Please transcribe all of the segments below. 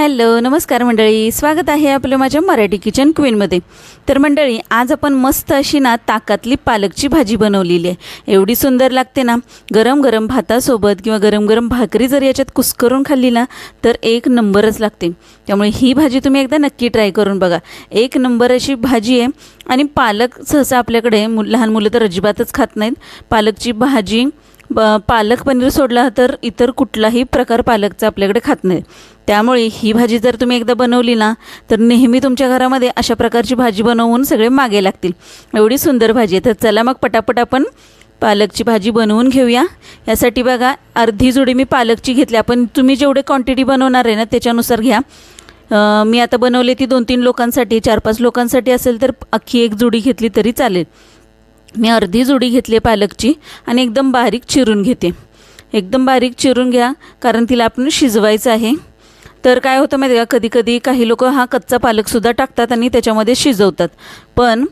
Hello नमस्कार मंडळी. स्वागत आहे आपलं माझ्या मराठी किचन क्वीनमध्ये तर मंडळी आज आपण मस्त अशी ना ताकातली पालकची भाजी बनवलेली आहे. एवढी सुंदर लागते ना. गरम गरम भातासोबत किंवा गरम गरम भाकरी जर याच्यात कुस्करून खाल्ली ना तर एक नंबरच लागते. त्यामुळे ही भाजी तुम्ही एकदा नक्की ट्राय करून बघा. एक नंबर अशी भाजी आहे. आणि पालक सहसा आपल्याकडे मु लहान मुलं तर अजिबातच खात नाहीत. पालकची भाजी ब पालक पनीर सोडला तर इतर कुठलाही प्रकार पालकचा आपल्याकडे खात नाही त्यामुळे ही भाजी जर तुम्ही एकदा बनवली ना तर नेहमी तुमच्या घरामध्ये अशा प्रकारची भाजी बनवून सगळे मागे लागतील. एवढी सुंदर भाजी आहे. तर चला मग पटापट आपण पालकची भाजी बनवून घेऊया. यासाठी बघा अर्धी जुडी मी पालकची घेतली. आपण तुम्ही जेवढे क्वांटिटी बनवणार आहे ना त्याच्यानुसार घ्या. मी आता बनवली ती दोन तीन लोकांसाठी चार पाच लोकांसाठी असेल तर अख्खी एक जुडी घेतली तरी चालेल. मी अर्धी जुडी घेतली आहे पालकची आणि एकदम बारीक चिरून घेते. एकदम बारीक चिरून घ्या कारण तिला आपण शिजवायचं आहे. तर काय होतं माहिती आहे का? कधी कधी काही लोक हा कच्चा पालकसुद्धा टाकतात आणि त्याच्यामध्ये शिजवतात. पण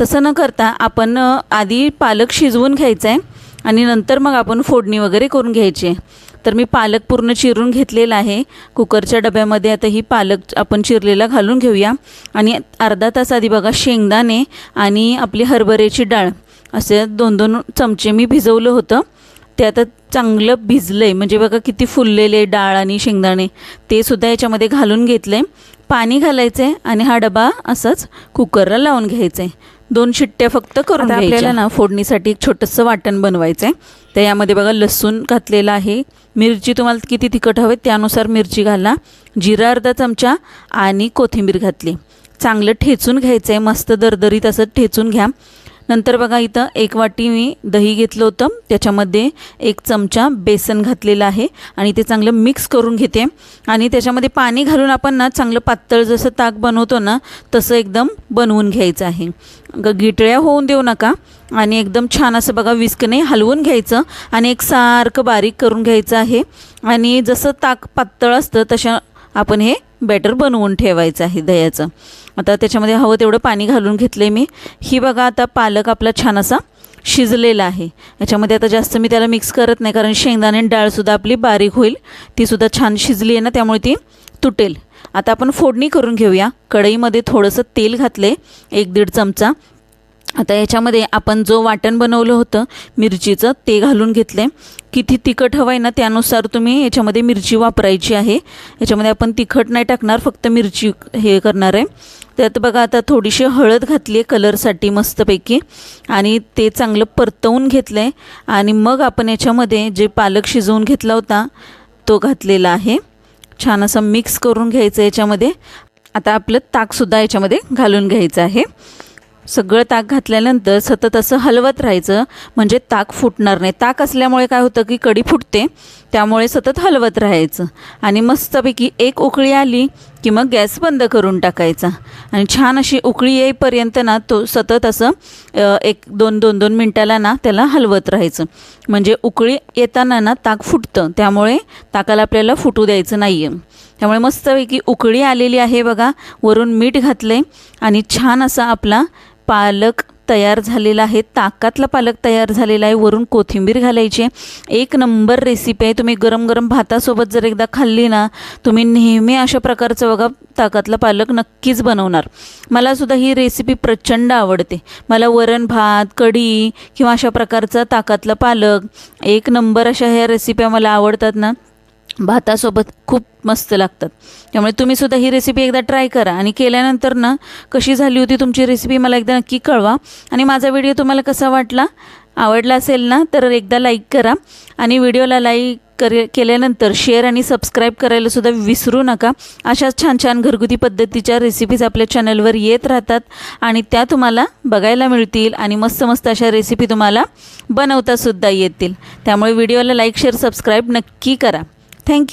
तसं न करता आपण आधी पालक शिजवून घ्यायचा आहे आणि नंतर मग आपण फोडणी वगैरे करून घ्यायची. आहे तर मी पालक पूर्ण चिरून घेतलेला आहे. कुकरच्या डब्यामध्ये आता ही पालक आपण चिरलेला घालून घेऊया. आणि अर्धा तास आधी बघा शेंगदाणे आणि आपली हरभऱ्याची डाळ असे दोन दोन चमचे मी भिजवलं होतं. ते आता चांगलं भिजलं आहे म्हणजे बघा किती फुललेले डाळ आणि शेंगदाणे ते सुद्धा याच्यामध्ये घालून घेतले पाणी घालायचं आहे आणि हा डबा असाच कुकरला लावून घ्यायचा आहे दोन शिट्ट्या फक्त करून आता आपल्याला ना फोडणीसाठी एक छोटंसं वाटण बनवायचं आहे तर यामध्ये बघा लसूण घातलेलं आहे. मिरची तुम्हाला किती तिखट हवे त्यानुसार मिरची घाला. जिरा अर्धा चमचा आणि कोथिंबीर घातली. चांगलं ठेचून घ्यायचं आहे मस्त दरदरीत असं ठेचून घ्या. नंतर बघा इथं एक वाटी मी दही घेतलं होतं. त्याच्यामध्ये एक चमचा बेसन घातलेलं आहे आणि ते चांगलं मिक्स करून घेते. आणि त्याच्यामध्ये पाणी घालून आपण ना चांगलं पातळ जसं ताक बनवतो ना तसं एकदम बनवून घ्यायचं आहे. गिटळ्या होऊन देऊ नका. आणि एकदम छान असं बघा विस्कने हलवून घ्यायचं आणि एक सारखं बारीक करून घ्यायचं आहे. आणि जसं ताक पातळ असतं तशा आपण हे बॅटर बनवून ठेवायचं आहे दह्याचं. आता त्याच्यामध्ये हवं तेवढं पाणी घालून घेतलं आहे मी. ही बघा आता पालक आपला छान असा शिजलेला आहे. याच्यामध्ये आता जास्त मी त्याला मिक्स करत नाही कारण शेंगदाणे डाळसुद्धा आपली बारीक होईल. तीसुद्धा छान शिजली आहे ना त्यामुळे ती तुटेल. आता आपण फोडणी करून घेऊया. कढईमध्ये थोडंसं तेल घातले एक दीड चमचा. आता याच्यामध्ये आपण जो वाटण बनवलं होतं मिरचीचं ते घालून घेतले किती तिखट हवं आहे ना त्यानुसार तुम्ही याच्यामध्ये मिरची वापरायची आहे. याच्यामध्ये आपण तिखट नाही टाकणार फक्त मिरची हे करणार आहे. त्यात बघा आता थोडीशी हळद घातली आहे कलरसाठी मस्तपैकी. आणि ते चांगलं परतवून घेतलं आहे आणि मग आपण याच्यामध्ये जे पालक शिजवून घेतला होता तो घातलेला आहे. छान असं मिक्स करून घ्यायचं याच्यामध्ये. आता आपलं ताकसुद्धा याच्यामध्ये घालून घ्यायचं आहे. सगळं ताक घातल्यानंतर सतत असं हलवत राहायचं. म्हणजे ताक फुटणार नाही. ताक असल्यामुळे काय होतं की कढी फुटते. त्यामुळे सतत हलवत राहायचं. आणि मस्तपैकी एक उकळी आली की मग गॅस बंद करून टाकायचा. आणि छान अशी उकळी येईपर्यंत ना तो सतत असं एक दोन दोन दोन मिनटाला ना त्याला हलवत राहायचं. म्हणजे उकळी येताना ना ताक फुटतं. त्यामुळे ताकाला आपल्याला फुटू द्यायचं नाही आहे त्यामुळे मस्तपैकी उकळी आलेली आहे बघा. वरून मीठ घातले आणि छान असा आपला पालक तयार झालेला आहे ताकातला पालक तयार झालेला आहे वरून कोथिंबीर घालायची आहे. एक नंबर रेसिपी आहे. तुम्ही गरम गरम भातासोबत जर एकदा खाल्ली ना तुम्ही नेहमी अशा प्रकारचं बघा ताकातला पालक नक्कीच बनवणार. मलासुद्धा ही रेसिपी प्रचंड आवडते. मला वरण भात कढी किंवा अशा प्रकारचा ताकातला पालक एक नंबर अशा ह्या रेसिप्या मला आवडतात ना. भातासोबत खूप मस्त लागतात. त्यामुळे तुम्ही सुद्धा ही रेसिपी एकदा ट्राय करा. आणि केल्यानंतर ना कशी झाली होती तुमची रेसिपी मला एकदा नक्की कळवा. आणि माझा व्हिडिओ तुम्हाला कसा वाटला आवडला असेल ना तर एकदा लाईक करा. आणि व्हिडिओला लाईक करे केल्यानंतर शेअर आणि सबस्क्राईब करायलासुद्धा विसरू नका. अशाच छान छान घरगुती पद्धतीच्या रेसिपीज आपल्या चॅनलवर येत राहतात. आणि त्या तुम्हाला बघायला मिळतील. आणि मस्त मस्त अशा रेसिपी तुम्हाला बनवतासुद्धा येतील. त्यामुळे व्हिडिओला लाईक शेअर सबस्क्राईब नक्की करा. Thank you.